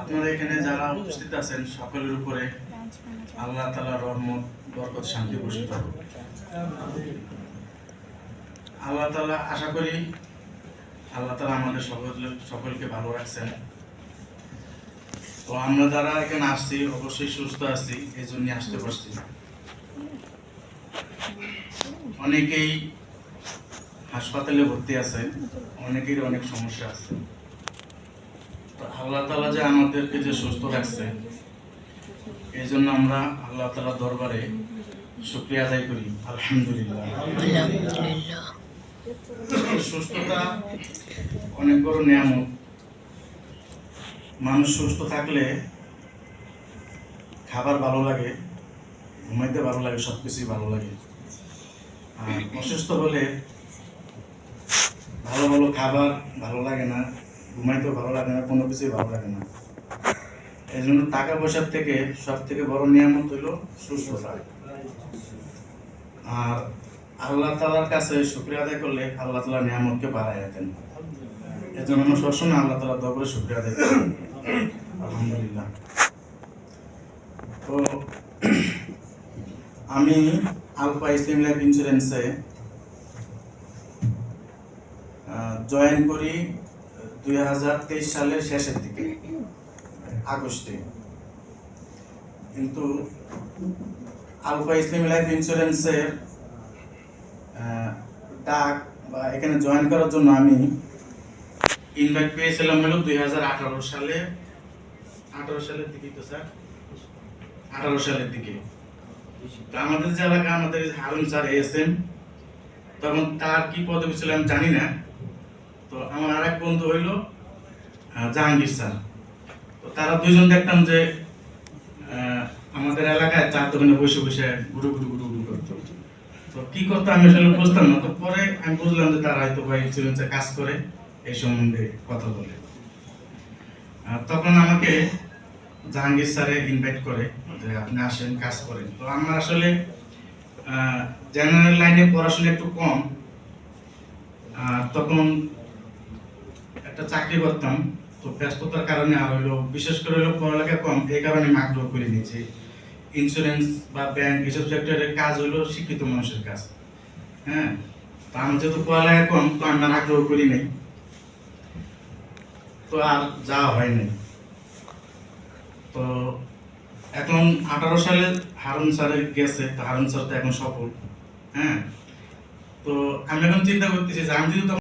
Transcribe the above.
আপনারা এখানে যারা উপস্থিত আছেন, সকলের উপরে আল্লাহ রহমত, বরকত, শান্তি হোক। আল্লাহ তাআলা, আশা করি আল্লাহ তাআলা আমাদের সকল, সকলকে ভালো রাখছেন। তো আমরা যারা এখানে আসছি, অবশ্যই সুস্থ আছি এই জন্য আসতে পারছি। অনেকেই হাসপাতালে ভর্তি আছে অনেকের অনেক সমস্যা আছে। তো আল্লাহ তালা যে আমাদেরকে যে সুস্থ রাখছে এই জন্য আমরা আল্লাহ তালা দরবারে শুক্রিয়া আদায় করি আলহামদুলিল্লাহ। সুস্থতা অনেক বড় নিয়ামত। মানুষ সুস্থ থাকলে খাবার ভালো লাগে ঘুমাইতে ভালো লাগে সব কিছুই ভালো লাগে। আর অসুস্থ হলে ভালো ভালো খাবার ভালো লাগে না, ঘুমাইতেও ভালো লাগে না, কোনো কিছুই ভালো লাগে না। এই জন্য টাকা পয়সার থেকে সব থেকে বড় নিয়ামত হইল সুস্থতা আর আল্লাহ তালার কাছে শুক্রিয়া আদায় করলে আল্লাহ তালা নিয়ামতকে বাড়াই দেন। এই জন্য আমরা সবসময় আল্লাহ তালা দরবারে শুক্রিয়া আদায় করি। আলহামদুলিল্লাহ। তো, আমি আলফা ইসলাম লাইফ ইন্স্যুরেন্সে জয়েন করি দুই হাজার তেইশ সালের শেষের দিকে, আগস্টে। কিন্তু আলফা ইসলামী লাইফ ইন্স্যুরেন্সের ডাক বা এখানে জয়েন করার জন্য আমি ইনভাইট পেয়েছিলাম হলো দুই হাজার আঠারো সালে। আঠারো সালের দিকে তো স্যার। আঠারো সালের দিকে। আমাদের যে এলাকা, আমাদের হারুন স্যার এসেন তখন তার কি পদবি ছিল আমি জানি না। তো আমার আর এক বন্ধু হইল জাহাঙ্গীর স্যার। তো তারা দুইজন দেখতাম যে আমাদের এলাকায় চার দোকানে বসে বসে গুরু গুরু গুরু গুরু করতো। তো কি করতো আমি আসলে বুঝতাম না। তো পরে আমি বুঝলাম যে তারা হয়তো বা ইন্স্যুরেন্সে কাজ করে এই সম্বন্ধে কথা বলে। তখন আমাকে জাহাঙ্গীর স্যারে ইনভাইট করে যে আপনি আসেন, কাজ করেন। তো আমার আসলে জেনারেল লাইনে পড়াশোনা একটু কম তখন একটা চাকরি করতাম, তো ব্যস্ততার কারণে আর হইল, বিশেষ করে হলো পড়ালেখা কম, এই কারণে আমি আগ্রহ করে নিয়েছি। ইন্স্যুরেন্স বা ব্যাংক এসব সেক্টরের কাজ হলো শিক্ষিত মানুষের কাজ হ্যাঁ? তো আমি যেহেতু পড়ালেখা কম, তো আমি আর আগ্রহ করি নাই। তো আর যাওয়া হয় নাই। তো এখন আঠারো সালে হারুন স্যারে গেছে, তো হারুন স্যার তো এখন সফল। হ্যাঁ? তো আমি এখন চিন্তা করতেছি যে আমি যদি